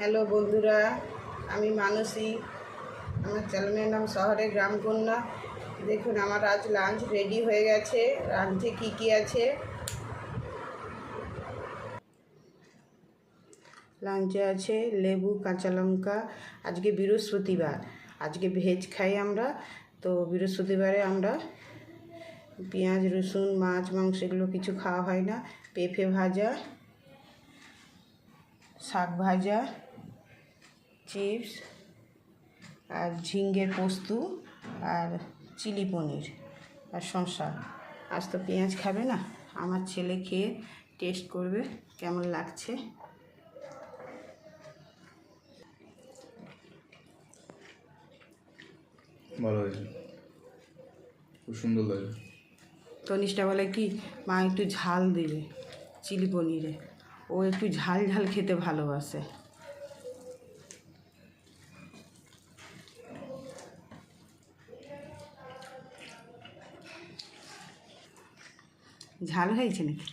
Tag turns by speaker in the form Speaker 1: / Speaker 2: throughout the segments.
Speaker 1: Hello বন্ধুরা, আমি মানসী। আমার চ্যানেলের নাম শহরে গ্রামকন্যা দেখুন, আমার আজ লাঞ্চ রেডি হয়ে গেছে। লাঞ্চে কী কী আছে? লাঞ্চে আছে লেবু, কাঁচা লঙ্কা। আজকে বৃহস্পতিবার। আজকে ভেজ খাই আমরা। তো বৃহস্পতিবারে আমরা পেঁয়াজ, রসুন, মাছ, মাংস এগুলো কিছু খাওয়া হয় না। পেঁপে ভাজা, শাক ভাজা চিপস আর ঝিঙ্গের পোস্তু আর চিলি পনির আর শসা। আজ তো পেঁয়াজ খাবে না আমার ছেলে খেয়ে টেস্ট করবে কেমন লাগছে।
Speaker 2: ভালো হয়েছে। খুব সুন্দর লাগে
Speaker 1: তনিষ্টা বলে কি মা একটু ঝাল দিবে চিলি পনিরে। ও একটু ঝাল ঝাল খেতে ভালোবাসে। ঝাল হয়েছে নাকি?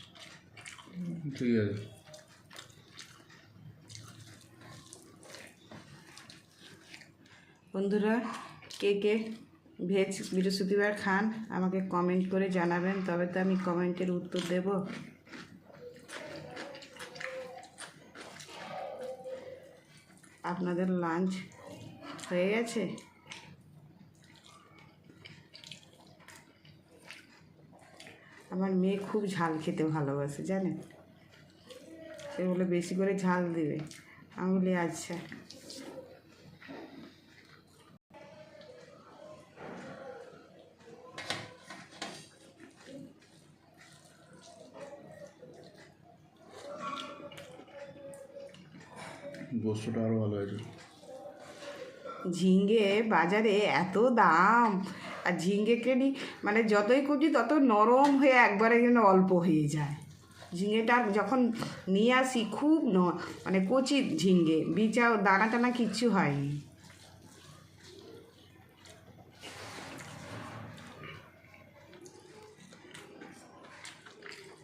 Speaker 2: ঠিক আছে।
Speaker 1: বন্ধুরা কে কে ভেজ বৃহস্পতিবার খান আমাকে কমেন্ট করে জানাবেন তবে তো আমি কমেন্টের উত্তর দেব। আপনাদের লাঞ্চ হয়ে গেছে? আমার মেয়ে খুব ঝাল খেতে ভালোবাসে জানেন সে বলে বেশি করে ঝাল দেবে? আমি বলি আচ্ছা।
Speaker 2: গোস্তটা আরও ভালো হয়েছে।
Speaker 1: ঝিঙ্গে বাজারে এত দাম। আর ঝিঙ্গে কেনি মানে যতই করছি তত নরম হয়ে একবারে যেন অল্প হয়ে যায়। ঝিঙেটা যখন নিয়ে আসি খুব ন মানে কচি ঝিঙ্গে বিচাও দানা টানা কিচ্ছু হয়নি।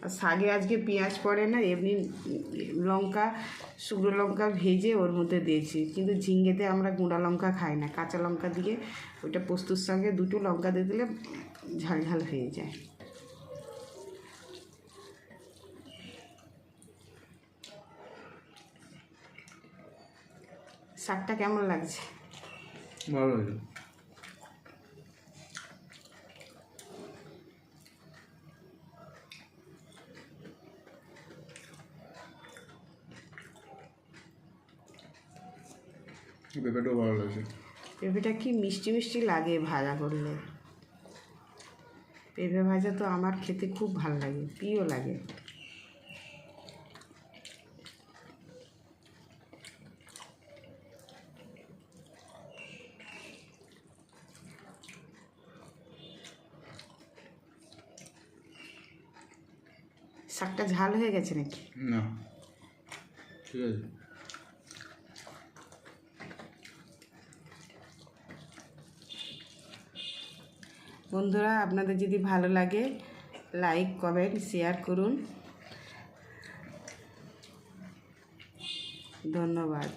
Speaker 1: আর শাকে আজকে পেঁয়াজ পড়ে না, এমনি লঙ্কা, শুকনো লঙ্কা ভেজে ওর মধ্যে দিয়েছি। কিন্তু ঝিঙ্গেতে আমরা গুঁড়া লঙ্কা খাই না, কাঁচা লঙ্কা দিয়ে ওইটা পোস্তর সঙ্গে দুটো লঙ্কা দিয়ে দিলে ঝাল ঝাল হয়ে যায়। শাকটা কেমন লাগছে?
Speaker 2: ভালো হয়েছে পেঁপেটাও ভালো লাগছে
Speaker 1: পেঁপেটা কি মিষ্টি মিষ্টি লাগে ভাজা করলে? পেঁপে ভাজা তো আমার খেতে খুব ভালো লাগে প্রিয় লাগে। শাকটা ঝাল হয়ে গেছে নাকি?
Speaker 2: না। ঠিক আছে।
Speaker 1: বন্ধুরা আপনাদের যদি ভালো লাগে লাইক কমেন্ট শেয়ার করুন। ধন্যবাদ।